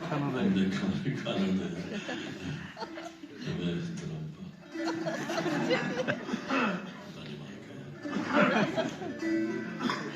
카나다인데 카나다에 왜 드럼바 많이 많이 가요.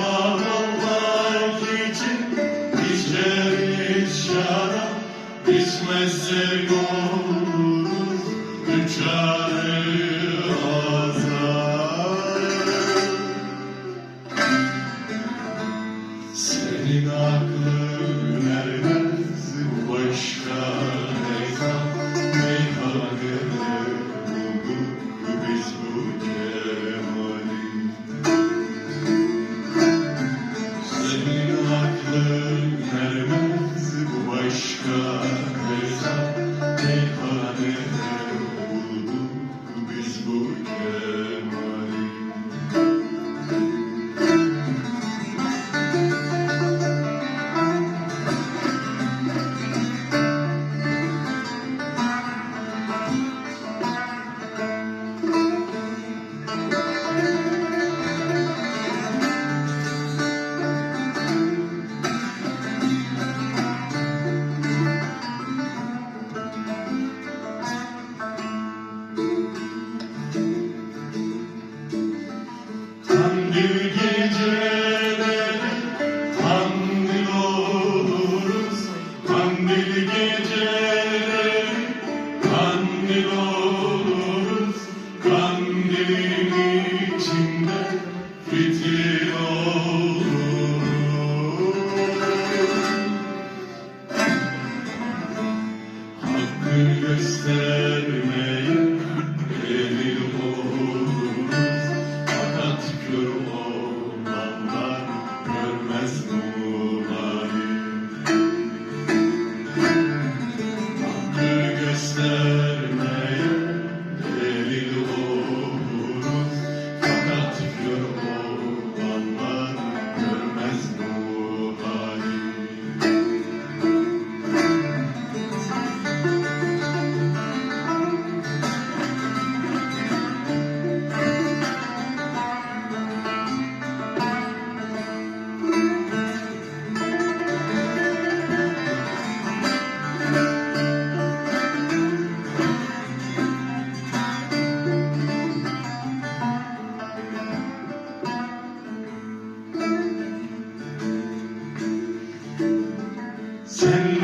almak için şarap İçmezsek oluruz üçarı azar senin aklın Amen. you Ten